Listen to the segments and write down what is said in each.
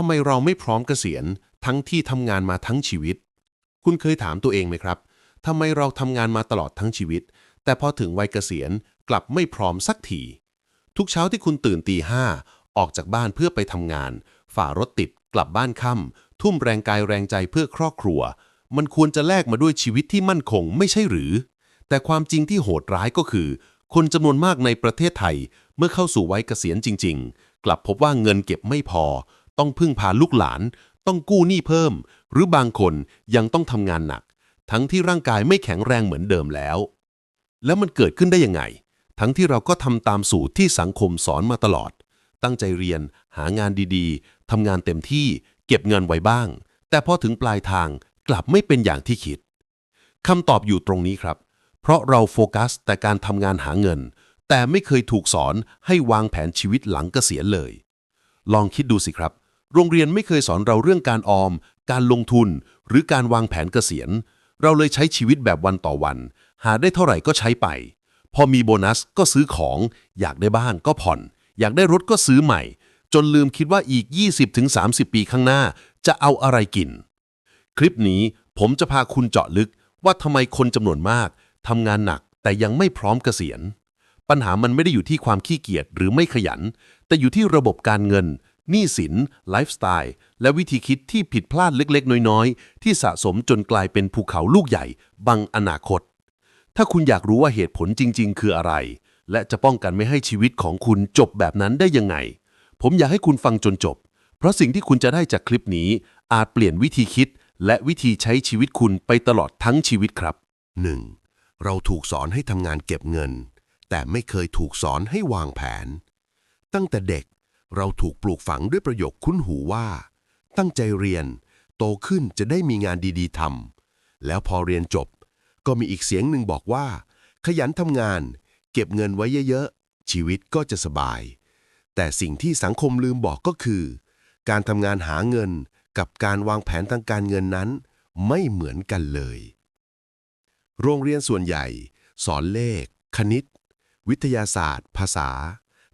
ทำไมเราไม่พร้อมเกษียณทั้งที่ทำงานมาทั้งชีวิต คุณเคยถามตัวเองไหมครับทำไมเราทำงานมาตลอดทั้งชีวิต แต่พอถึงวัยเกษียณกลับไม่พร้อมสักทีทุกเช้าที่คุณตื่นตีห้าออกจากบ้านเพื่อไปทำงาน ฝ่ารถติดกลับบ้านค่ำทุ่มแรงกายแรงใจเพื่อครอบครัว มันควรจะแลกมาด้วยชีวิตที่มั่นคงไม่ใช่หรือ แต่ความจริงที่โหดร้ายก็คือ คนจำนวนมากในประเทศไทย เมื่อเข้าสู่วัยเกษียณจริง ๆ กลับพบว่าเงินเก็บไม่พอ ต้องพึ่งพาลูกหลาน ต้องกู้หนี้เพิ่ม หรือบางคนยังต้องทำงานหนัก ทั้งที่ร่างกายไม่แข็งแรงเหมือนเดิมแล้ว แล้วมันเกิดขึ้นได้ยังไง ทั้งที่เราก็ทำตามสูตรที่สังคมสอนมาตลอด ตั้งใจเรียน หางานดีๆทำงานเต็มที่ เก็บเงินไว้บ้าง แต่พอถึงปลายทางกลับไม่เป็นอย่างที่คิดคำตอบอยู่ตรงนี้ครับ เพราะเราโฟกัสแต่การทำงานหาเงิน แต่ไม่เคยถูกสอนให้วางแผนชีวิตหลังเกษียณเลย ลองคิดดูสิครับ โรงเรียนไม่เคยสอนเราเรื่องการออม การลงทุน หรือการวางแผนเกษียณ เราเลยใช้ชีวิตแบบวันต่อวัน หาได้เท่าไหร่ก็ใช้ไป พอมีโบนัสก็ซื้อของ อยากได้บ้านก็ผ่อน อยากได้รถก็ซื้อใหม่ จนลืมคิดว่าอีก 20-30 ปีข้างหน้า จะเอาอะไรกิน คลิปนี้ผมจะพาคุณเจาะลึกว่าทำไมคนจำนวนมากทำงานหนักแต่ยังไม่พร้อมเกษียณ ปัญหามันไม่ได้อยู่ที่ความขี้เกียจหรือไม่ขยัน แต่อยู่ที่ระบบการเงิน หนี้สิน ไลฟ์สไตล์ และวิธีคิดที่ผิดพลาดเล็กๆ น้อยๆ ที่สะสมจนกลายเป็นภูเขาลูกใหญ่ บังอนาคต ถ้าคุณอยากรู้ว่าเหตุผลจริง ๆ คืออะไร และจะป้องกันไม่ให้ชีวิตของคุณจบแบบนั้นได้ยังไง ผมอยากให้คุณฟังจนจบ เพราะสิ่งที่คุณจะได้จากคลิปนี้ อาจเปลี่ยนวิธีคิด และวิธีใช้ชีวิตคุณไปตลอดทั้งชีวิตครับ 1. เราถูกสอนให้ทำงานเก็บเงิน แต่ไม่เคยถูกสอนให้วางแผน ตั้งแต่เด็ก เราถูกปลูกฝังด้วยประโยคคุ้นหูว่า ตั้งใจเรียน โตขึ้นจะได้มีงานดีๆทำแล้วพอเรียนจบ ก็มีอีกเสียงหนึ่งบอกว่า ขยันทำงาน เก็บเงินไว้เยอะๆ ชีวิตก็จะสบาย แต่สิ่งที่สังคมลืมบอกก็คือ การทำงานหาเงินกับการวางแผนทางการเงินนั้น ไม่เหมือนกันเลย โรงเรียนส่วนใหญ่ สอนเลข คณิต วิทยาศาสตร์ ภาษา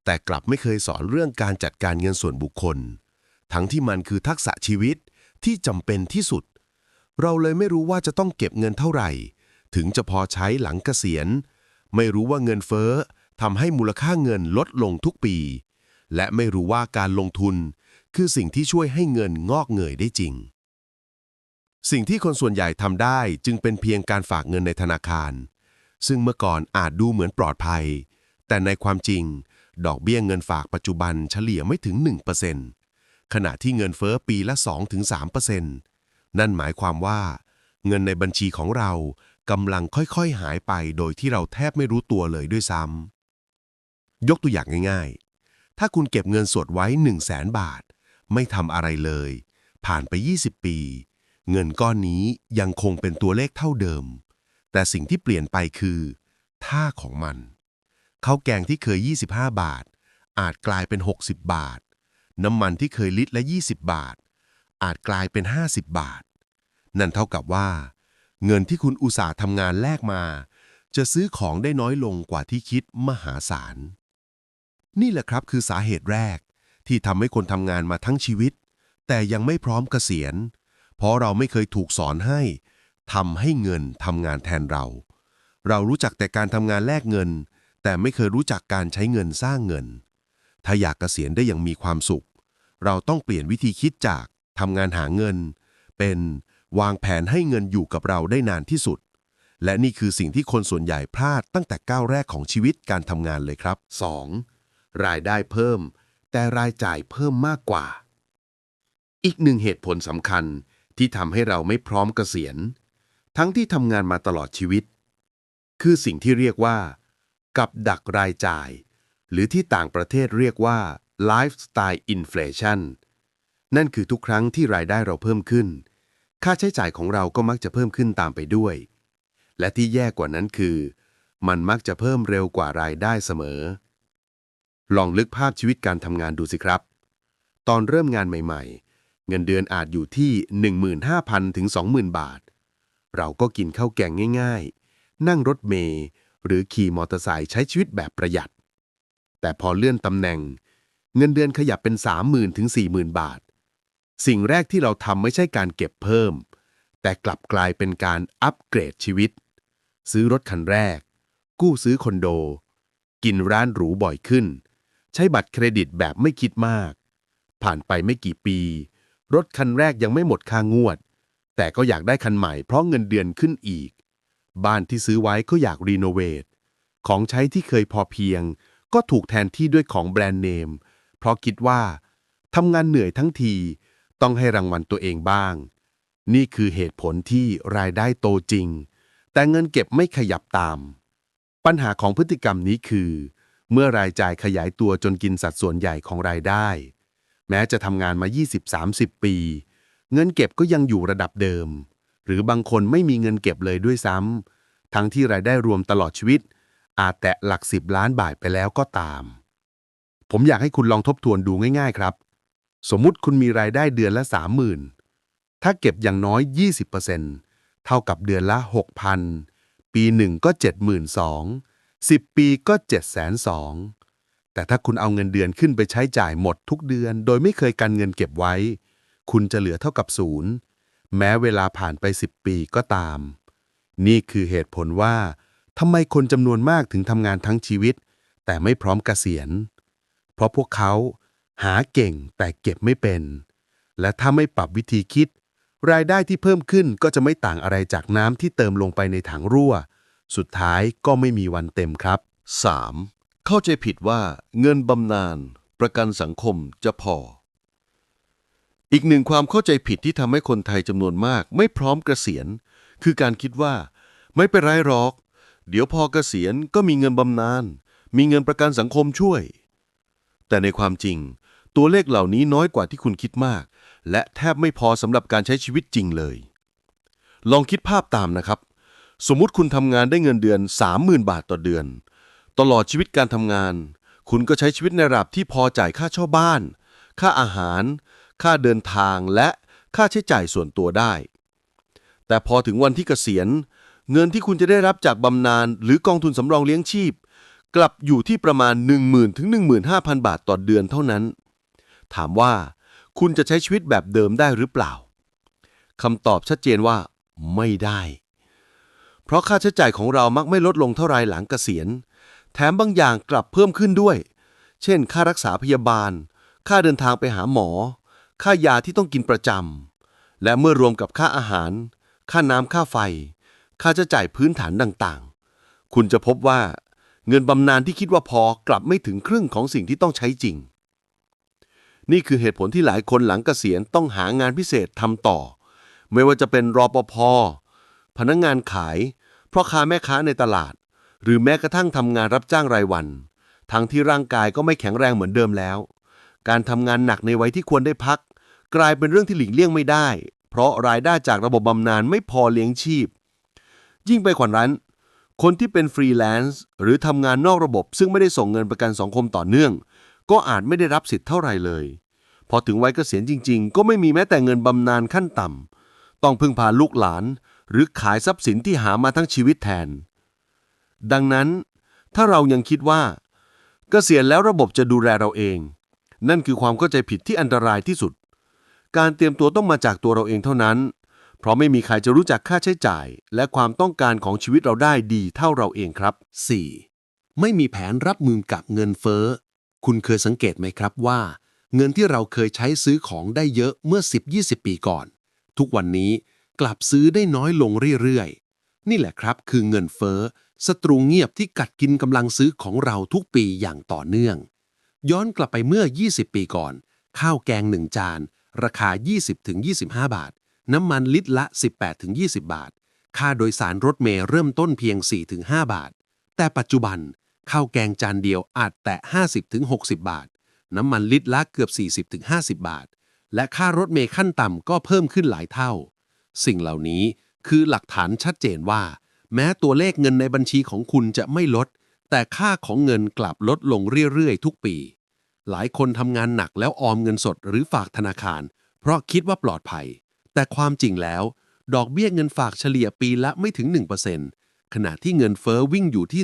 แต่กลับไม่เคยสอนเรื่องการจัดการเงินส่วนบุคคล ทั้งที่มันคือทักษะชีวิตที่จำเป็นที่สุด เราเลยไม่รู้ว่าจะต้องเก็บเงินเท่าไหร่ ถึงจะพอใช้หลังเกษียณ ไม่รู้ว่าเงินเฟ้อทำให้มูลค่าเงินลดลงทุกปี และไม่รู้ว่าการลงทุน คือสิ่งที่ช่วยให้เงินงอกเงยได้จริง สิ่งที่คนส่วนใหญ่ทำได้จึงเป็นเพียงการฝากเงินในธนาคาร ซึ่งเมื่อก่อนอาจดูเหมือนปลอดภัย แต่ในความจริง ดอกเบี้ยเงินฝากปัจจุบันเฉลี่ยไม่ถึง 1%ขณะที่เงินเฟ้อปีละ 2-3%นั่นหมายความว่า เงินในบัญชีของเรากำลังค่อยๆหายไปโดยที่เราแทบไม่รู้ตัวเลยด้วยซ้ำยกตัวอย่างง่ายๆ ถ้าคุณเก็บเงินสดไว้ 1 0 0 0 0แบาท ไม่ทำอะไรเลย ผ่านไป 20 ปี เงินก้อนนี้ยังคงเป็นตัวเลขเท่าเดิม แต่สิ่งที่เปลี่ยนไปคือ ท่าของมัน ข้าวแกงที่เคย 25 บาท อาจกลายเป็น 60 บาท น้ำมันที่เคยลิตรละ 20 บาท อาจกลายเป็น 50 บาท นั่นเท่ากับว่า เงินที่คุณอุตส่าห์ทำงานแลกมา จะซื้อของได้น้อยลงกว่าที่คิดมหาศาล นี่แหละครับคือสาเหตุแรกที่ทำให้คนทำงานมาทั้งชีวิต แต่ยังไม่พร้อมเกษียณ เพราะเราไม่เคยถูกสอนให้ทำให้เงินทำงานแทนเรา เรารู้จักแต่การทำงานแลกเงิน แต่ไม่เคยรู้จักการใช้เงินสร้างเงิน ถ้าอยากเกษียณได้อย่างมีความสุข เราต้องเปลี่ยนวิธีคิดจากทำงานหาเงิน เป็นวางแผนให้เงินอยู่กับเราได้นานที่สุด และนี่คือสิ่งที่คนส่วนใหญ่พลาดตั้งแต่ก้าวแรกของชีวิตการทำงานเลยครับ 2. รายได้เพิ่ม แต่รายจ่ายเพิ่มมากกว่า อีกหนึ่งเหตุผลสำคัญที่ทำให้เราไม่พร้อมเกษียณ ทั้งที่ทำงานมาตลอดชีวิต คือสิ่งที่เรียกว่า กับดักรายจ่าย หรือที่ต่างประเทศเรียกว่า lifestyle inflation นั่นคือทุกครั้งที่รายได้เราเพิ่มขึ้น ค่าใช้จ่ายของเราก็มักจะเพิ่มขึ้นตามไปด้วย และที่แย่กว่านั้นคือ มันมักจะเพิ่มเร็วกว่ารายได้เสมอ ลองลึกภาพชีวิตการทำงานดูสิครับ ตอนเริ่มงานใหม่ ๆ เงินเดือนอาจอยู่ที่ 15,000 ถึง 20,000 บาท เราก็กินข้าวแกงง่าย ๆ นั่งรถเมล์ หรือขี่มอเตอร์ไซค์ใช้ชีวิตแบบประหยัด แต่พอเลื่อนตำแหน่ง เงินเดือนขยับเป็น 30,000ถึง40,000 บาท สิ่งแรกที่เราทำไม่ใช่การเก็บเพิ่ม แต่กลับกลายเป็นการอัปเกรดชีวิต ซื้อรถคันแรก กู้ซื้อคอนโด กินร้านหรูบ่อยขึ้น ใช้บัตรเครดิตแบบไม่คิดมาก ผ่านไปไม่กี่ปี รถคันแรกยังไม่หมดค่างวด แต่ก็อยากได้คันใหม่เพราะเงินเดือนขึ้นอีก บ้านที่ซื้อไว้ก็อยากรีโนเวท ของใช้ที่เคยพอเพียง ก็ถูกแทนที่ด้วยของแบรนด์เนม เพราะคิดว่าทำงานเหนื่อยทั้งที ต้องให้รางวัลตัวเองบ้าง นี่คือเหตุผลที่รายได้โตจริง แต่เงินเก็บไม่ขยับตาม ปัญหาของพฤติกรรมนี้คือ เมื่อรายจ่ายขยายตัวจนกินสัดส่วนใหญ่ของรายได้ แม้จะทำงานมา 20-30 ปี เงินเก็บก็ยังอยู่ระดับเดิม หรือบางคนไม่มีเงินเก็บเลยด้วยซ้ำทั้งที่รายได้รวมตลอดชีวิต อาจแตะหลักสิบล้านบาทไปแล้วก็ตาม ผมอยากให้คุณลองทบทวนดูง่ายๆครับ สมมุติคุณมีรายได้เดือนละ 30,000 ถ้าเก็บอย่างน้อย 20%เท่ากับเดือนละ 6,000 ปีหนึ่งก็ 72,000 10 ปีก็ 702,000 แต่ถ้าคุณเอาเงินเดือนขึ้นไปใช้จ่ายหมดทุกเดือน โดยไม่เคยกันเงินเก็บไว้ คุณจะเหลือเท่ากับศูนย์ แม้เวลาผ่านไป 10 ปีก็ตาม นี่คือเหตุผลว่าทำไมคนจำนวนมากถึงทำงานทั้งชีวิต แต่ไม่พร้อมเกษียณ เพราะพวกเขาหาเก่งแต่เก็บไม่เป็น และถ้าไม่ปรับวิธีคิด รายได้ที่เพิ่มขึ้นก็จะไม่ต่างอะไรจากน้ำที่เติมลงไปในถังรั่ว สุดท้ายก็ไม่มีวันเต็มครับ 3. เข้าใจผิดว่าเงินบำนาญประกันสังคมจะพอ อีกหนึ่งความเข้าใจผิดที่ทำให้คนไทยจำนวนมาก ไม่พร้อมเกษียณ คือการคิดว่า ไม่เป็นไรหรอก เดี๋ยวพอเกษียณก็มีเงินบำนาญมีเงินประกันสังคมช่วย แต่ในความจริง ตัวเลขเหล่านี้น้อยกว่าที่คุณคิดมาก และแทบไม่พอสำหรับการใช้ชีวิตจริงเลย ลองคิดภาพตามนะครับ สมมุติคุณทำงานได้เงินเดือน 30,000 บาทต่อเดือน ตลอดชีวิตการทำงาน คุณก็ใช้ชีวิตในระดับที่พอจ่ายค่าเช่าบ้าน ค่าอาหาร ค่าเดินทางและค่าใช้จ่ายส่วนตัวได้ แต่พอถึงวันที่เกษียณ เงินที่คุณจะได้รับจากบำนาญหรือกองทุนสำรองเลี้ยงชีพ กลับอยู่ที่ประมาณ 10,000ถึง15,000 บาทต่อเดือนเท่านั้น ถามว่า คุณจะใช้ชีวิตแบบเดิมได้หรือเปล่าคำตอบชัดเจนว่า ไม่ได้ เพราะค่าใช้จ่ายของเรามักไม่ลดลงเท่าไรหลังเกษียณ แถมบางอย่างกลับเพิ่มขึ้นด้วย เช่น ค่ารักษาพยาบาล ค่าเดินทางไปหาหมอ ค่ายาที่ต้องกินประจำ และเมื่อรวมกับค่าอาหาร ค่าน้ำค่าไฟ ค่าใช้จ่ายพื้นฐานต่างๆ คุณจะพบว่าเงินบำนาญที่คิดว่าพอกลับไม่ถึงครึ่งของสิ่งที่ต้องใช้จริง นี่คือเหตุผลที่หลายคนหลังเกษียณต้องหางานพิเศษทำต่อ ไม่ว่าจะเป็นรอปภพนักงงานขายพ่อค้าแม่ค้าในตลาด หรือแม้กระทั่งทำงานรับจ้างรายวัน ทั้งที่ร่างกายก็ไม่แข็งแรงเหมือนเดิมแล้ว การทำงานหนักในวัยที่ควรได้พัก กลายเป็นเรื่องที่หลีกเลี่ยงไม่ได้ เพราะรายได้จากระบบบำนาญไม่พอเลี้ยงชีพ ยิ่งไปกว่านั้น คนที่เป็นฟรีแลนซ์หรือทำงานนอกระบบ ซึ่งไม่ได้ส่งเงินประกันสังคมต่อเนื่อง ก็อาจไม่ได้รับสิทธิ์เท่าไหร่เลย พอถึงวัยเกษียณจริง ๆ ก็ไม่มีแม้แต่เงินบำนาญขั้นต่ำต้องพึ่งพาลูกหลาน หรือขายทรัพย์สินที่หามาทั้งชีวิตแทน ดังนั้นถ้าเรายังคิดว่า เกษียณแล้วระบบจะดูแลเราเอง นั่นคือความเข้าใจผิดที่อันตรายที่สุด การเตรียมตัวต้องมาจากตัวเราเองเท่านั้น เพราะไม่มีใครจะรู้จักค่าใช้จ่าย และความต้องการของชีวิตเราได้ดีเท่าเราเองครับ 4. ไม่มีแผนรับมือกับเงินเฟ้อ คุณเคยสังเกตไหมครับว่า เงินที่เราเคยใช้ซื้อของได้เยอะเมื่อ 10-20 ปีก่อน ทุกวันนี้กลับซื้อได้น้อยลงเรื่อยๆ นี่แหละครับคือเงินเฟ้อศัตรูเงียบที่กัดกินกำลังซื้อของเราทุกปีอย่างต่อเนื่อง ย้อนกลับไปเมื่อ 20 ปีก่อน ข้าวแกงหนึ่งจาน ราคา 20-25 บาท น้ำมันลิตรละ 18-20 บาท ค่าโดยสารรถเมล์เริ่มต้นเพียง 4-5 บาท แต่ปัจจุบันข้าวแกงจานเดียวอาจแตะ50-60 บาท น้ำมันลิตรละเกือบ 40-50 บาท และค่ารถเมล์ขั้นต่ำก็เพิ่มขึ้นหลายเท่า สิ่งเหล่านี้คือหลักฐานชัดเจนว่า แม้ตัวเลขเงินในบัญชีของคุณจะไม่ลด แต่ค่าของเงินกลับลดลงเรื่อยๆ ทุกปี หลายคนทำงานหนักแล้วออมเงินสดหรือฝากธนาคาร เพราะคิดว่าปลอดภัย แต่ความจริงแล้ว ดอกเบี้ยเงินฝากเฉลี่ยปีละไม่ถึง 1%ขณะที่เงินเฟอ้อวิ่งอยู่ที่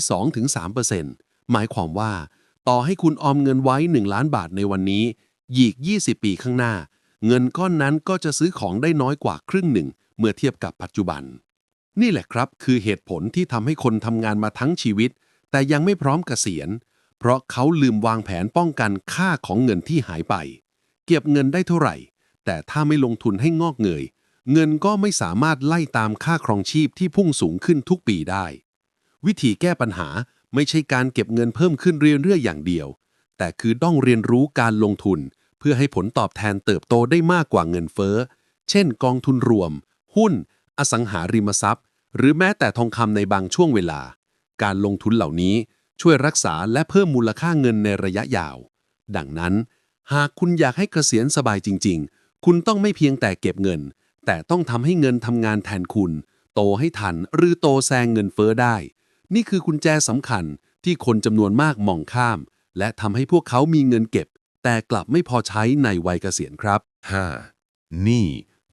2-3%หมายความว่า ต่อให้คุณออมเงินไว้ 1 ล้านบาทในวันนี้ยีก 20 ปีข้างหน้า เงินก้อนนั้นก็จะซื้อของได้น้อยกว่าครึ่งหนึ่ง เมื่อเทียบกับปัจจุบัน นี่แหละครับ คือเหตุผลที่ทำให้คนทำงานมาทั้งชีวิต แต่ยังไม่พร้อมเกษียณ เพราะเขาลืมวางแผนป้องกันค่าของเงินที่หายไป เก็บเงินได้เท่าไหร่ แต่ถ้าไม่ลงทุนให้งอกเงย เงินก็ไม่สามารถไล่ตามค่าครองชีพที่พุ่งสูงขึ้นทุกปีได้ วิธีแก้ปัญหาไม่ใช่การเก็บเงินเพิ่มขึ้นเรื่อยๆอย่างเดียว แต่คือต้องเรียนรู้การลงทุน เพื่อให้ผลตอบแทนเติบโตได้มากกว่าเงินเฟ้อ เช่น กองทุนรวม หุ้น อสังหาริมทรัพย์ หรือแม้แต่ทองคำในบางช่วงเวลา การลงทุนเหล่านี้ช่วยรักษาและเพิ่มมูลค่าเงินในระยะยาว ดังนั้น หากคุณอยากให้เกษียณสบายจริง ๆ คุณต้องไม่เพียงแต่เก็บเงิน แต่ต้องทำให้เงินทำงานแทนคุณ โตให้ทันหรือโตแซงเงินเฟ้อได้ นี่คือกุญแจสำคัญที่คนจำนวนมากมองข้าม และทำให้พวกเขามีเงินเก็บ แต่กลับไม่พอใช้ในวัยเกษียณครับ 5. นี่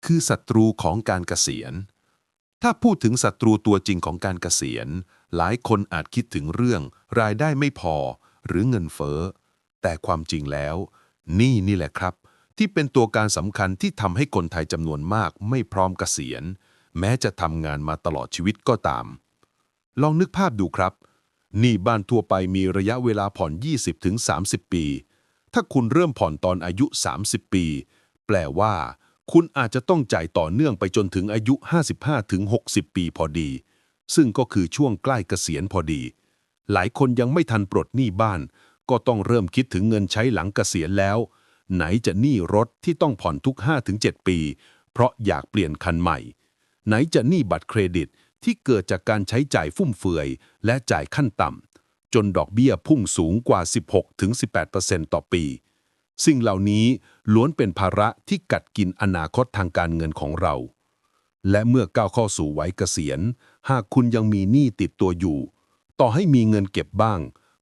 คือศัตรูของการเกษียณ ถ้าพูดถึงศัตรูตัวจริงของการเกษียณ หลายคนอาจคิดถึงเรื่อง รายได้ไม่พอ หรือเงินเฟ้อ แต่ความจริงแล้ว นี่นี่แหละครับ ที่เป็นตัวการสำคัญที่ทำให้คนไทยจำนวนมากไม่พร้อมเกษียณ แม้จะทำงานมาตลอดชีวิตก็ตาม ลองนึกภาพดูครับ นี้บ้านทั่วไปมีระยะเวลาผ่อน 20-30 ปี ถ้าคุณเริ่มผ่อนตอนอายุ 30 ปี แปลว่า คุณอาจจะต้องจ่ายต่อเนื่องไปจนถึงอายุ 55-60 ปีพอดี ซึ่งก็คือช่วงใกล้เกษียณพอดี หลายคนยังไม่ทันปลดหนี้บ้าน ก็ต้องเริ่มคิดถึงเงินใช้หลังเกษียณแล้ว ไหนจะหนี้รถที่ต้องผ่อนทุก 5-7 ปี เพราะอยากเปลี่ยนคันใหม่ ไหนจะหนี้บัตรเครดิตที่เกิดจากการใช้จ่ายฟุ่มเฟือย และจ่ายขั้นต่ำจนดอกเบี้ยพุ่งสูงกว่า 16-18%ต่อปี สิ่งเหล่านี้ล้วนเป็นภาระที่กัดกินอนาคตทางการเงินของเรา และเมื่อก้าวเข้าสู่วัยเกษียณ หากคุณยังมีหนี้ติดตัวอยู่ ต่อให้มีเงินเก็บบ้าง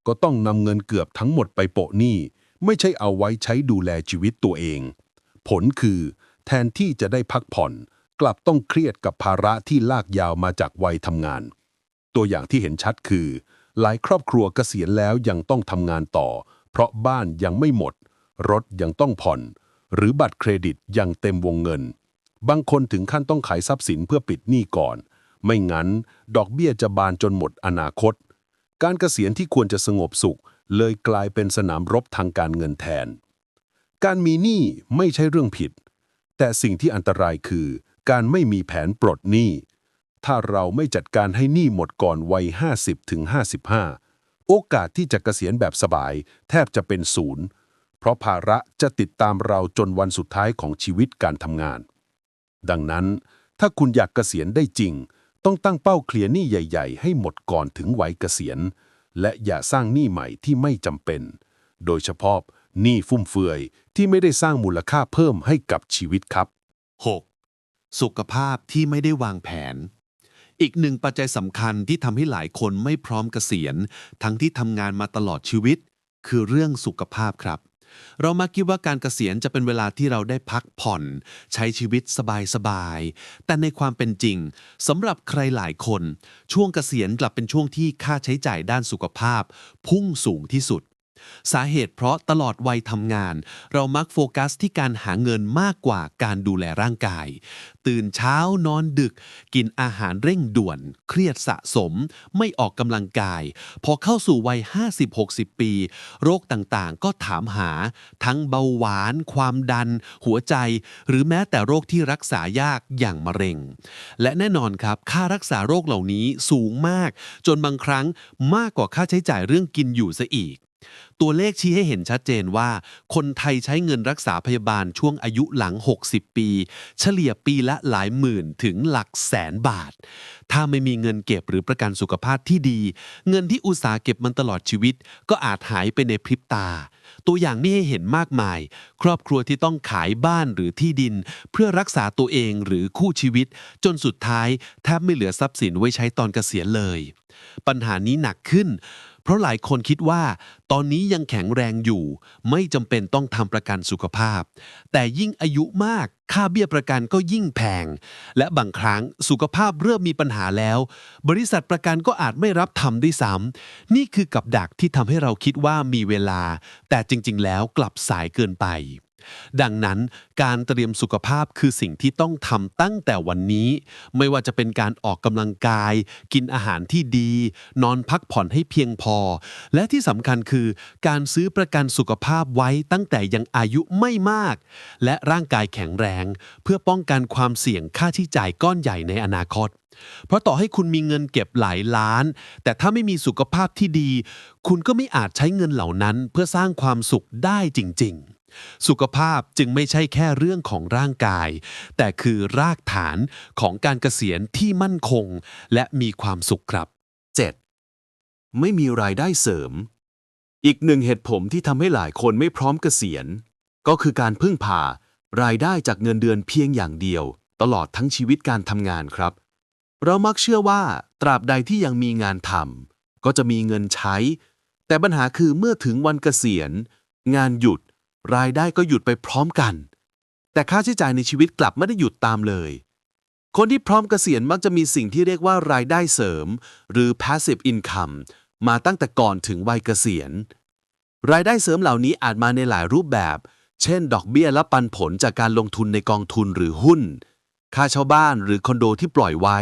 ก็ต้องนำเงินเกือบทั้งหมดไปโปะหนี้ ไม่ใช่เอาไว้ใช้ดูแลชีวิตตัวเอง ผลคือ แทนที่จะได้พักผ่อน กลับต้องเครียดกับภาระที่ลากยาวมาจากวัยทำงาน ตัวอย่างที่เห็นชัดคือ หลายครอบครัวเกษียณแล้วยังต้องทำงานต่อ เพราะบ้านยังไม่หมด รถยังต้องผ่อน หรือบัตรเครดิตยังเต็มวงเงิน บางคนถึงขั้นต้องขายทรัพย์สินเพื่อปิดหนี้ก่อน ไม่งั้น ดอกเบี้ยจะบานจนหมดอนาคต การเกษียณที่ควรจะสงบสุข เลยกลายเป็นสนามรบทางการเงินแทน การมีหนี้ไม่ใช่เรื่องผิด แต่สิ่งที่อันตรายคือ การไม่มีแผนปลดหนี้ ถ้าเราไม่จัดการให้หนี้หมดก่อนวัย 50ถึง55 โอกาสที่จะเกษียณแบบสบาย แทบจะเป็นศูนย์ เพราะภาระจะติดตามเราจนวันสุดท้ายของชีวิตการทำงาน ดังนั้นถ้าคุณอยากเกษียณได้จริง ต้องตั้งเป้าเคลียร์หนี้ใหญ่ ๆ ให้หมดก่อนถึงวัยเกษียณ และอย่าสร้างหนี้ใหม่ที่ไม่จำเป็น โดยเฉพาะหนี้ฟุ่มเฟือยที่ไม่ได้สร้างมูลค่าเพิ่มให้กับชีวิตครับ 6. สุขภาพที่ไม่ได้วางแผน อีกหนึ่งปัจจัยสำคัญที่ทำให้หลายคนไม่พร้อมเกษียณ ทั้งที่ทำงานมาตลอดชีวิต คือเรื่องสุขภาพครับ เรามักคิดว่าการเกษียณจะเป็นเวลาที่เราได้พักผ่อน ใช้ชีวิตสบายๆ แต่ในความเป็นจริงสำหรับใครหลายคน ช่วงเกษียณกลับเป็นช่วงที่ค่าใช้จ่ายด้านสุขภาพ พุ่งสูงที่สุด สาเหตุเพราะตลอดวัยทำงาน เรามักโฟกัสที่การหาเงินมากกว่าการดูแลร่างกาย ตื่นเช้านอนดึก กินอาหารเร่งด่วน เครียดสะสม ไม่ออกกำลังกาย พอเข้าสู่วัย 50-60 ปี โรคต่างๆ ก็ถามหา ทั้งเบาหวาน ความดัน หัวใจ หรือแม้แต่โรคที่รักษายากอย่างมะเร็ง และแน่นอนครับ ค่ารักษาโรคเหล่านี้สูงมาก จนบางครั้งมากกว่าค่าใช้จ่ายเรื่องกินอยู่ซะอีก ตัวเลขชี้ให้เห็นชัดเจนว่า คนไทยใช้เงินรักษาพยาบาลช่วงอายุหลัง 60 ปี เฉลี่ยปีละหลายหมื่นถึงหลักแสนบาท ถ้าไม่มีเงินเก็บหรือประกันสุขภาพที่ดี เงินที่อุตสาหเก็บมันตลอดชีวิต ก็อาจหายไปในพริบตา ตัวอย่างนี้ให้เห็นมากมาย ครอบครัวที่ต้องขายบ้านหรือที่ดิน เพื่อรักษาตัวเองหรือคู่ชีวิต จนสุดท้ายแทบไม่เหลือทรัพย์สินไว้ใช้ตอนเกษียณเลย ปัญหานี้หนักขึ้น เพราะหลายคนคิดว่า ตอนนี้ยังแข็งแรงอยู่ ไม่จำเป็นต้องทำประกันสุขภาพ แต่ยิ่งอายุมากค่าเบี้ยประกันก็ยิ่งแพง และบางครั้งสุขภาพเริ่มมีปัญหาแล้ว บริษัทประกันก็อาจไม่รับทำด้วยซ้ำนี่คือกับดักที่ทำให้เราคิดว่ามีเวลา แต่จริง ๆ แล้วกลับสายเกินไป ดังนั้นการเตรียมสุขภาพคือสิ่งที่ต้องทำตั้งแต่วันนี้ ไม่ว่าจะเป็นการออกกำลังกาย กินอาหารที่ดี นอนพักผ่อนให้เพียงพอ และที่สำคัญคือการซื้อประกันสุขภาพไว้ตั้งแต่ยังอายุไม่มาก และร่างกายแข็งแรง เพื่อป้องกันความเสี่ยงค่าใช้จ่ายก้อนใหญ่ในอนาคต เพราะต่อให้คุณมีเงินเก็บหลายล้าน แต่ถ้าไม่มีสุขภาพที่ดี คุณก็ไม่อาจใช้เงินเหล่านั้นเพื่อสร้างความสุขได้จริง ๆ สุขภาพจึงไม่ใช่แค่เรื่องของร่างกาย แต่คือรากฐานของการเกษียณที่มั่นคง และมีความสุขครับ 7. ไม่มีรายได้เสริม อีกหนึ่งเหตุผลที่ทำให้หลายคนไม่พร้อมเกษียณ ก็คือการพึ่งพารายได้จากเงินเดือนเพียงอย่างเดียว ตลอดทั้งชีวิตการทำงานครับ เรามักเชื่อว่าตราบใดที่ยังมีงานทำก็จะมีเงินใช้ แต่ปัญหาคือเมื่อถึงวันเกษียณ งานหยุด รายได้ก็หยุดไปพร้อมกัน แต่ค่าใช้จ่ายในชีวิตกลับไม่ได้หยุดตามเลย คนที่พร้อมเกษียณมักจะมีสิ่งที่เรียกว่ารายได้เสริม หรือ passive income มาตั้งแต่ก่อนถึงวัยเกษียณ รายได้เสริมเหล่านี้อาจมาในหลายรูปแบบ เช่น ดอกเบี้ยและปันผลจากการลงทุนในกองทุนหรือหุ้น ค่าเช่าบ้านหรือคอนโดที่ปล่อยไว้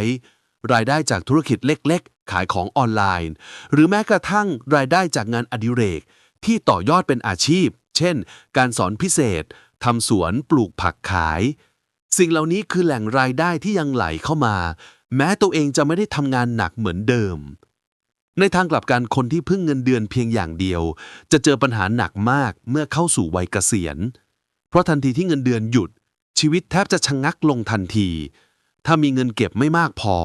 รายได้จากธุรกิจเล็ก ๆ ขายของออนไลน์ หรือแม้กระทั่งรายได้จากงานอดิเรกที่ต่อยอดเป็นอาชีพ เช่น การสอนพิเศษทำสวนปลูกผักขาย สิ่งเหล่านี้คือแหล่งรายได้ที่ยังไหลเข้ามา แม้ตัวเองจะไม่ได้ทำงานหนักเหมือนเดิม ในทางกลับกันคนที่พึ่งเงินเดือนเพียงอย่างเดียว จะเจอปัญหาหนักมากเมื่อเข้าสู่วัยเกษียณ เพราะทันทีที่เงินเดือนหยุด ชีวิตแทบจะชะงักลงทันที ถ้ามีเงินเก็บไม่มากพอ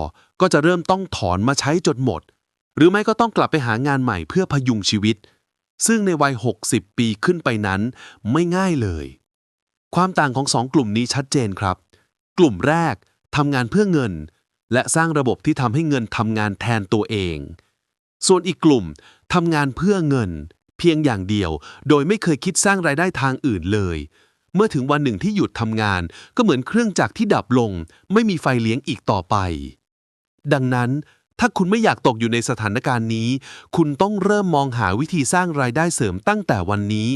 ก็จะเริ่มต้องถอนมาใช้จนหมด หรือไม่ก็ต้องกลับไปหางานใหม่เพื่อพยุงชีวิต ซึ่งในวัย 60 ปีขึ้นไปนั้นไม่ง่ายเลย ความต่างของสองกลุ่มนี้ชัดเจนครับ กลุ่มแรกทำงานเพื่อเงิน และสร้างระบบที่ทำให้เงินทำงานแทนตัวเอง ส่วนอีกกลุ่มทำงานเพื่อเงิน เพียงอย่างเดียว โดยไม่เคยคิดสร้างรายได้ทางอื่นเลย เมื่อถึงวันหนึ่งที่หยุดทำงาน ก็เหมือนเครื่องจักรที่ดับลง ไม่มีไฟเลี้ยงอีกต่อไป ดังนั้น ถ้าคุณไม่อยากตกอยู่ในสถานการณ์นี้ คุณต้องเริ่มมองหาวิธีสร้างรายได้เสริมตั้งแต่วันนี้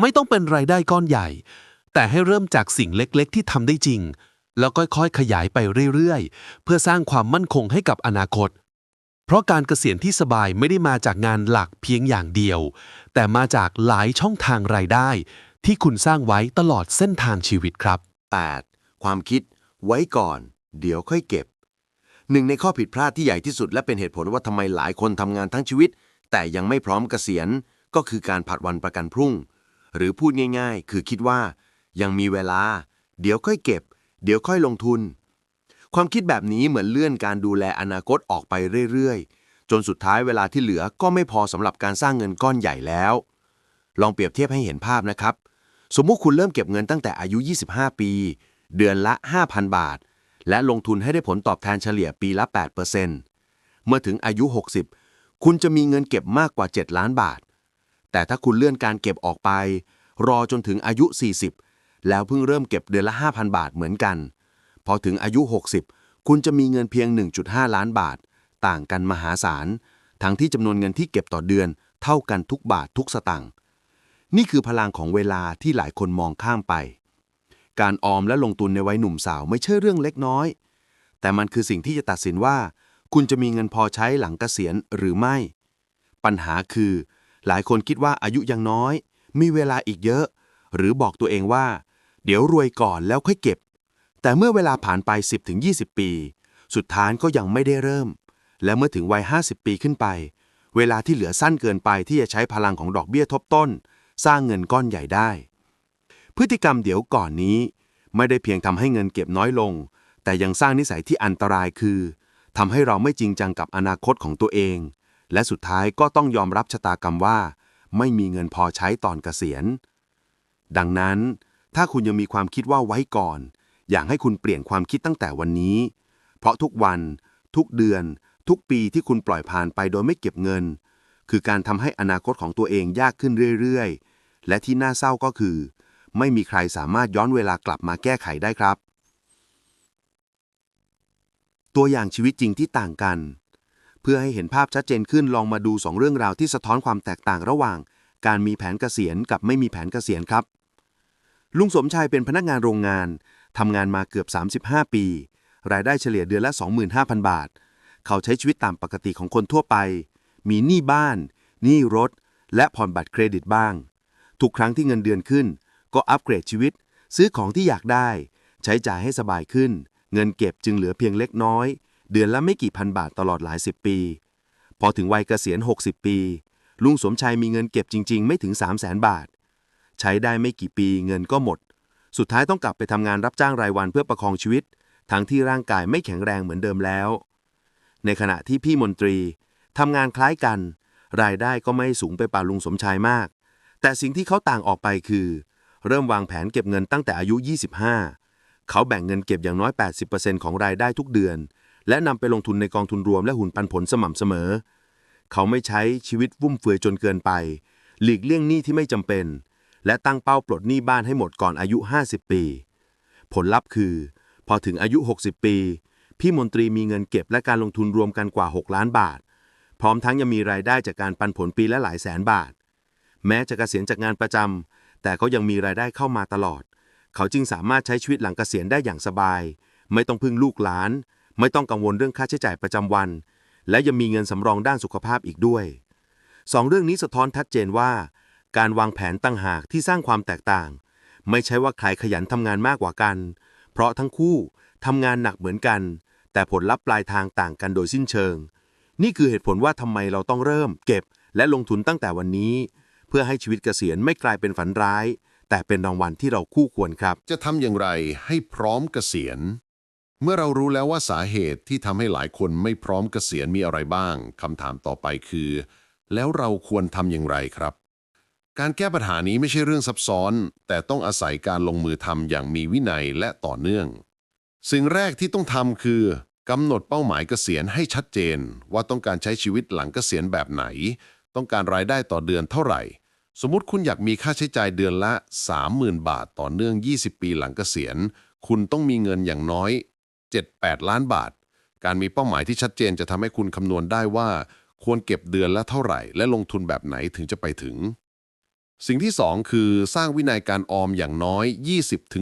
ไม่ต้องเป็นรายได้ก้อนใหญ่ แต่ให้เริ่มจากสิ่งเล็กๆ ที่ทำได้จริง แล้วค่อยๆ ขยายไปเรื่อยๆ เพื่อสร้างความมั่นคงให้กับอนาคต เพราะการเกษียณที่สบายไม่ได้มาจากงานหลักเพียงอย่างเดียว แต่มาจากหลายช่องทางรายได้ ที่คุณสร้างไว้ตลอดเส้นทางชีวิตครับ 8. ความคิด ไว้ก่อน เดี๋ยวค่อยเก็บ หนึ่งในข้อผิดพลาดที่ใหญ่ที่สุดและเป็นเหตุผลว่าทำไมหลายคนทำงานทั้งชีวิต แต่ยังไม่พร้อมเกษียณ ก็คือการผัดวันประกันพรุ่ง หรือพูดง่าย ๆ คือคิดว่า ยังมีเวลา เดี๋ยวค่อยเก็บ เดี๋ยวค่อยลงทุน ความคิดแบบนี้เหมือนเลื่อนการดูแลอนาคตออกไปเรื่อยๆ จนสุดท้ายเวลาที่เหลือก็ไม่พอสำหรับการสร้างเงินก้อนใหญ่แล้ว ลองเปรียบเทียบให้เห็นภาพนะครับ สมมุติคุณเริ่มเก็บเงินตั้งแต่อายุ 25 ปี เดือนละ 5,000 บาท และลงทุนให้ได้ผลตอบแทนเฉลี่ยปีละ 8%เมื่อถึงอายุ 60 คุณจะมีเงินเก็บมากกว่า 7 ล้านบาท แต่ถ้าคุณเลื่อนการเก็บออกไป รอจนถึงอายุ 40 แล้วเพิ่งเริ่มเก็บเดือนละ 5,000 บาทเหมือนกัน พอถึงอายุ 60 คุณจะมีเงินเพียง 1.5 ล้านบาท ต่างกันมหาศาล ทั้งที่จำนวนเงินที่เก็บต่อเดือน เท่ากันทุกบาททุกสตางค์ นี่คือพลังของเวลาที่หลายคนมองข้ามไป การออมและลงทุนในวัยหนุ่มสาวไม่ใช่เรื่องเล็กน้อย แต่มันคือสิ่งที่จะตัดสินว่า คุณจะมีเงินพอใช้หลังเกษียณหรือไม่ ปัญหาคือ หลายคนคิดว่าอายุยังน้อย มีเวลาอีกเยอะ หรือบอกตัวเองว่า เดี๋ยวรวยก่อนแล้วค่อยเก็บ แต่เมื่อเวลาผ่านไป 10-20 ปี สุดท้ายก็ยังไม่ได้เริ่ม และเมื่อถึงวัย 50 ปีขึ้นไป เวลาที่เหลือสั้นเกินไปที่จะใช้พลังของดอกเบี้ยทบต้น สร้างเงินก้อนใหญ่ได้ พฤติกรรมเดี๋ยวก่อนนี้ ไม่ได้เพียงทำให้เงินเก็บน้อยลง แต่ยังสร้างนิสัยที่อันตรายคือทำให้เราไม่จริงจังกับอนาคตของตัวเอง และสุดท้ายก็ต้องยอมรับชะตากรรมว่า ไม่มีเงินพอใช้ตอนเกษียณ ดังนั้น ถ้าคุณยังมีความคิดว่าไว้ก่อน อยากให้คุณเปลี่ยนความคิดตั้งแต่วันนี้ เพราะทุกวัน ทุกเดือน ทุกปีที่คุณปล่อยผ่านไปโดยไม่เก็บเงิน คือการทำให้อนาคตของตัวเองยากขึ้นเรื่อยๆ และที่น่าเศร้าก็คือ ไม่มีใครสามารถย้อนเวลากลับมาแก้ไขได้ครับ ตัวอย่างชีวิตจริงที่ต่างกัน เพื่อให้เห็นภาพชัดเจนขึ้นลองมาดูสองเรื่องราวที่สะท้อนความแตกต่างระหว่าง การมีแผนเกษียณกับไม่มีแผนเกษียณครับ ลุงสมชายเป็นพนักงานโรงงานทำงานมาเกือบ 35 ปี รายได้เฉลี่ยเดือนละ 25,000 บาท เขาใช้ชีวิตตามปกติของคนทั่วไป มีหนี้บ้าน หนี้รถ และผ่อนบัตรเครดิตบ้าง ทุกครั้งที่เงินเดือนขึ้น ก็อัปเกรดชีวิต ซื้อของที่อยากได้ ใช้จ่ายให้สบายขึ้น เงินเก็บจึงเหลือเพียงเล็กน้อย เดือนละไม่กี่พันบาทตลอดหลายสิบปี พอถึงวัยเกษียณ 60 ปี ลุงสมชายมีเงินเก็บจริง ๆ ไม่ถึง 3 0 0แสนบาท ใช้ได้ไม่กี่ปีเงินก็หมด สุดท้ายต้องกลับไปทำงานรับจ้างรายวันเพื่อประคองชีวิต ทั้งที่ร่างกายไม่แข็งแรงเหมือนเดิมแล้ว ในขณะที่พี่มนตรีทำงานคล้ายกัน รายได้ก็ไม่สูงไปป่าลุงสมชายมาก แต่สิ่งที่เขาต่างออกไปคือ เริ่มวางแผนเก็บเงินตั้งแต่อายุ 25 เขาแบ่งเงินเก็บอย่างน้อย 80%ของรายได้ทุกเดือน และนำไปลงทุนในกองทุนรวมและหุ้นปันผลสม่ำเสมอ เขาไม่ใช้ชีวิตฟุ่มเฟือยจนเกินไป หลีกเลี่ยงหนี้ที่ไม่จำเป็น และตั้งเป้าปลดหนี้บ้านให้หมดก่อนอายุ 50 ปี ผลลัพธ์คือ พอถึงอายุ 60 ปี พี่มนตรีมีเงินเก็บและการลงทุนรวมกันกว่า 6 ล้านบาท พร้อมทั้งยังมีรายได้จากการปันผลปีละหลายแสนบาท แม้จะเกษียณจากงานประจำ แต่ก็ยังมีรายได้เข้ามาตลอด เขาจึงสามารถใช้ชีวิตหลังเกษียณได้อย่างสบาย ไม่ต้องพึ่งลูกหลาน ไม่ต้องกังวลเรื่องค่าใช้จ่ายประจำวัน และยังมีเงินสำรองด้านสุขภาพอีกด้วยสองเรื่องนี้สะท้อนชัดเจนว่า การวางแผนตั้งหากที่สร้างความแตกต่าง ไม่ใช่ว่าใครขยันทำงานมากกว่ากัน เพราะทั้งคู่ทำงานหนักเหมือนกัน แต่ผลลัพธ์ปลายทางต่างกันโดยสิ้นเชิง นี่คือเหตุผลว่าทำไมเราต้องเริ่ม เก็บ และลงทุนตั้งแต่วันนี้ พื่อให้ชีวิตเกษียณไม่กลายเป็นฝันร้าย แต่เป็นรางวัลที่เราคู่ควรครับ จะทำอย่างไรให้พร้อมเกษียณ เมื่อเรารู้แล้วว่าสาเหตุที่ทำให้หลายคนไม่พร้อมเกษียณมีอะไรบ้างคำถามต่อไปคือ แล้วเราควรทำอย่างไรครับ การแก้ปัญหานี้ไม่ใช่เรื่องซับซ้อน แต่ต้องอาศัยการลงมือทำอย่างมีวินัยและต่อเนื่อง สิ่งแรกที่ต้องทำคือกำหนดเป้าหมายเกษียณให้ชัดเจน ว่าต้องการใช้ชีวิตหลังเกษียณแบบไหน ต้องการรายได้ต่อเดือนเท่าไหร่ สมมุติคุณอยากมีค่าใช้จ่ายเดือนละ 30,000 บาทต่อเนื่อง 20 ปีหลังเกษียณ คุณต้องมีเงินอย่างน้อย 7-8 ล้านบาท การมีเป้าหมายที่ชัดเจนจะทำให้คุณคำนวณได้ว่า ควรเก็บเดือนละเท่าไหร่ และลงทุนแบบไหนถึงจะไปถึง สิ่งที่ 2 คือสร้างวินัยการออมอย่างน้อย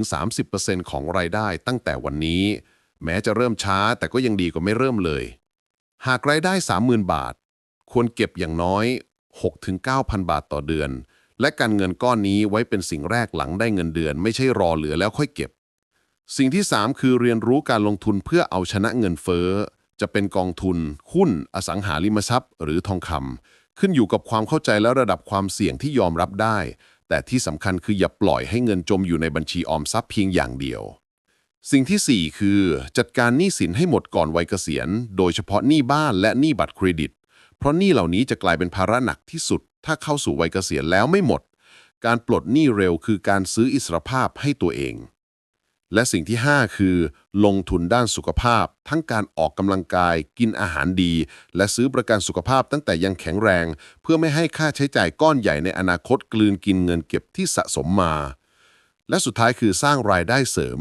20-30%ของรายได้ตั้งแต่วันนี้ แม้จะเริ่มช้าแต่ก็ยังดีกว่าไม่เริ่มเลย หากรายได้ 30,000 บาท ควรเก็บอย่างน้อย 6-9,000 บาทต่อเดือน และการเงินก้อนนี้ไว้เป็นสิ่งแรกหลังได้เงินเดือน ไม่ใช่รอเหลือแล้วค่อยเก็บ สิ่งที่ 3 คือเรียนรู้การลงทุนเพื่อเอาชนะเงินเฟ้อ จะเป็นกองทุน หุ้น อสังหาริมทรัพย์ หรือทองคำขึ้นอยู่กับความเข้าใจและระดับความเสี่ยงที่ยอมรับได้ แต่ที่สำคัญคืออย่าปล่อยให้เงินจมอยู่ในบัญชีออมทรัพย์เพียงอย่างเดียวสิ่งทีสี่4 คือ จัดการหนี้สินให้หมดก่อนวัยเกษียณ โดยเฉพาะหนี้บ้านและหนี้บัตรเครดิต เพราะหนี้เหล่านี้จะกลายเป็นภาระหนักที่สุด ถ้าเข้าสู่วัยเกษียณแล้วไม่หมด การปลดหนี้เร็วคือการซื้ออิสรภาพให้ตัวเอง และสิ่งที่ 5 คือ ลงทุนด้านสุขภาพ ทั้งการออกกำลังกาย กินอาหารดี และซื้อประกันสุขภาพตั้งแต่ยังแข็งแรง เพื่อไม่ให้ค่าใช้จ่ายก้อนใหญ่ในอนาคตกลืนกินเงินเก็บที่สะสมมา และสุดท้ายคือสร้างรายได้เสริม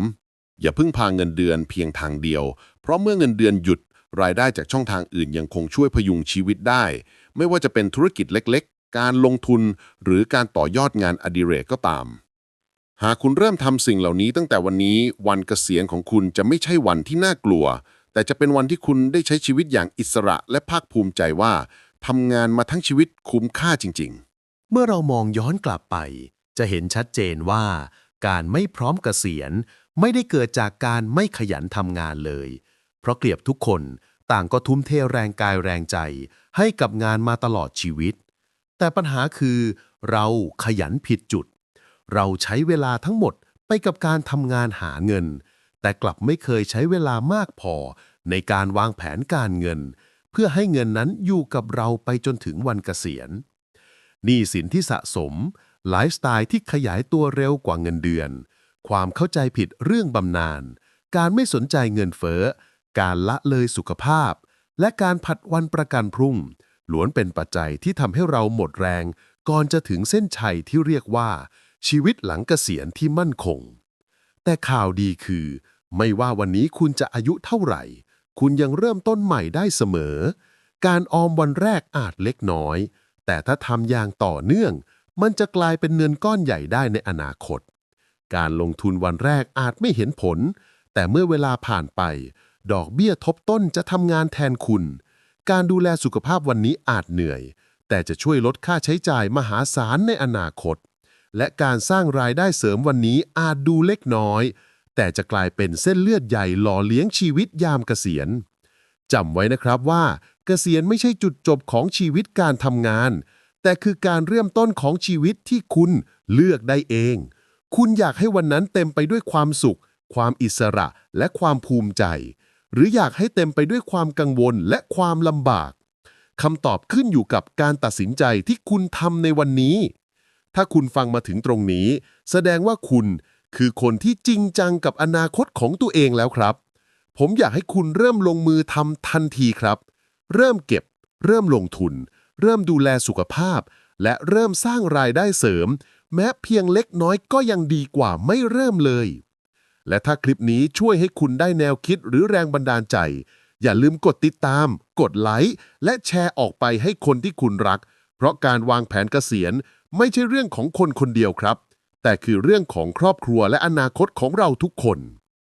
อย่าพึ่งพาเงินเดือนเพียงทางเดียว เพราะเมื่อเงินเดือนหยุด รายได้จากช่องทางอื่นยังคงช่วยพยุงชีวิตได้ ไม่ว่าจะเป็นธุรกิจเล็กๆ การลงทุน หรือการต่อยอดงานอดิเรกก็ตาม หากคุณเริ่มทำสิ่งเหล่านี้ตั้งแต่วันนี้วันเกษียณของคุณจะไม่ใช่วันที่น่ากลัว แต่จะเป็นวันที่คุณได้ใช้ชีวิตอย่างอิสระและภาคภูมิใจว่าทำงานมาทั้งชีวิตคุ้มค่าจริง ๆ เมื่อเรามองย้อนกลับไป จะเห็นชัดเจนว่า การไม่พร้อมเกษียณ ไม่ได้เกิดจากการไม่ขยันทำงานเลย เพราะเกลียบทุกคนต่างก็ทุ่มเทแรงกายแรงใจ ให้กับงานมาตลอดชีวิต แต่ปัญหาคือเราขยันผิดจุด เราใช้เวลาทั้งหมดไปกับการทำงานหาเงิน แต่กลับไม่เคยใช้เวลามากพอในการวางแผนการเงิน เพื่อให้เงินนั้นอยู่กับเราไปจนถึงวันเกษียณหนี้สินที่สะสม ไลฟ์สไตล์ที่ขยายตัวเร็วกว่าเงินเดือน ความเข้าใจผิดเรื่องบำนาญ การไม่สนใจเงินเฟ้อ การละเลยสุขภาพ และการผัดวันประกันพรุ่ง ล้วนเป็นปัจจัยที่ทำให้เราหมดแรง ก่อนจะถึงเส้นชัยที่เรียกว่า ชีวิตหลังเกษียณที่มั่นคง แต่ข่าวดีคือ ไม่ว่าวันนี้คุณจะอายุเท่าไหร่ คุณยังเริ่มต้นใหม่ได้เสมอ การออมวันแรกอาจเล็กน้อย แต่ถ้าทำอย่างต่อเนื่อง มันจะกลายเป็นเงินก้อนใหญ่ได้ในอนาคต การลงทุนวันแรกอาจไม่เห็นผล แต่เมื่อเวลาผ่านไป ดอกเบี้ยทบต้นจะทำงานแทนคุณ การดูแลสุขภาพวันนี้อาจเหนื่อย แต่จะช่วยลดค่าใช้จ่ายมหาศาลในอนาคต และการสร้างรายได้เสริมวันนี้อาจดูเล็กน้อย แต่จะกลายเป็นเส้นเลือดใหญ่หล่อเลี้ยงชีวิตยามเกษียณจำไว้นะครับว่าเกษียณไม่ใช่จุดจบของชีวิตการทำงาน แต่คือการเริ่มต้นของชีวิตที่คุณเลือกได้เอง คุณอยากให้วันนั้นเต็มไปด้วยความสุข ความอิสระและความภูมิใจ หรืออยากให้เต็มไปด้วยความกังวลและความลำบากคำตอบขึ้นอยู่กับการตัดสินใจที่คุณทำในวันนี้ ถ้าคุณฟังมาถึงตรงนี้ แสดงว่าคุณคือคนที่จริงจังกับอนาคตของตัวเองแล้วครับ ผมอยากให้คุณเริ่มลงมือทำทันทีครับ เริ่มเก็บ เริ่มลงทุน เริ่มดูแลสุขภาพ และเริ่มสร้างรายได้เสริม แม้เพียงเล็กน้อยก็ยังดีกว่าไม่เริ่มเลย และถ้าคลิปนี้ช่วยให้คุณได้แนวคิดหรือแรงบันดาลใจ อย่าลืมกดติดตาม กดไลค์ และแชร์ออกไปให้คนที่คุณรัก เพราะการวางแผนเกษียณ ไม่ใช่เรื่องของคนคนเดียวครับ แต่คือเรื่องของครอบครัวและอนาคตของเราทุกคน